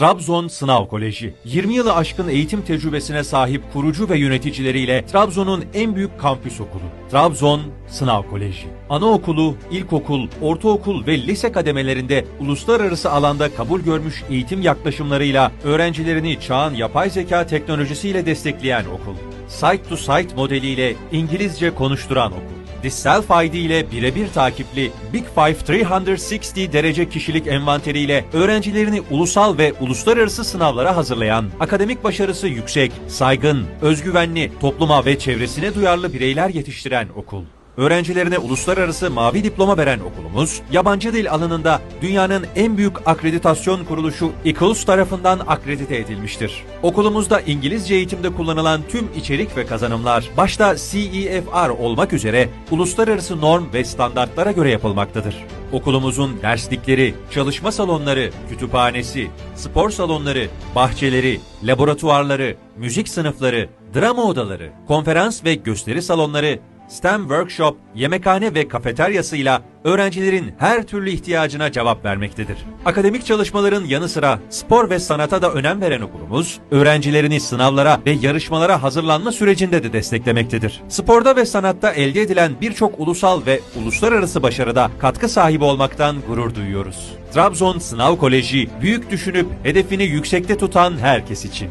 Trabzon Sınav Koleji. 20 yılı aşkın eğitim tecrübesine sahip kurucu ve yöneticileriyle Trabzon'un en büyük kampüs okulu. Trabzon Sınav Koleji. Anaokulu, ilkokul, ortaokul ve lise kademelerinde uluslararası alanda kabul görmüş eğitim yaklaşımlarıyla öğrencilerini çağın yapay zeka teknolojisiyle destekleyen okul. Site to Site modeliyle İngilizce konuşturan okul. Self ID ile birebir takipli Big Five 360 derece kişilik envanteriyle öğrencilerini ulusal ve uluslararası sınavlara hazırlayan, akademik başarısı yüksek, saygın, özgüvenli, topluma ve çevresine duyarlı bireyler yetiştiren okul. Öğrencilerine uluslararası mavi diploma veren okulumuz, yabancı dil alanında dünyanın en büyük akreditasyon kuruluşu ICLS tarafından akredite edilmiştir. Okulumuzda İngilizce eğitimde kullanılan tüm içerik ve kazanımlar, başta CEFR olmak üzere uluslararası norm ve standartlara göre yapılmaktadır. Okulumuzun derslikleri, çalışma salonları, kütüphanesi, spor salonları, bahçeleri, laboratuvarları, müzik sınıfları, drama odaları, konferans ve gösteri salonları, STEM workshop, yemekhane ve kafeteryasıyla öğrencilerin her türlü ihtiyacına cevap vermektedir. Akademik çalışmaların yanı sıra spor ve sanata da önem veren okulumuz, öğrencilerini sınavlara ve yarışmalara hazırlanma sürecinde de desteklemektedir. Sporda ve sanatta elde edilen birçok ulusal ve uluslararası başarıda katkı sahibi olmaktan gurur duyuyoruz. Trabzon Sınav Koleji büyük düşünüp hedefini yüksekte tutan herkes için.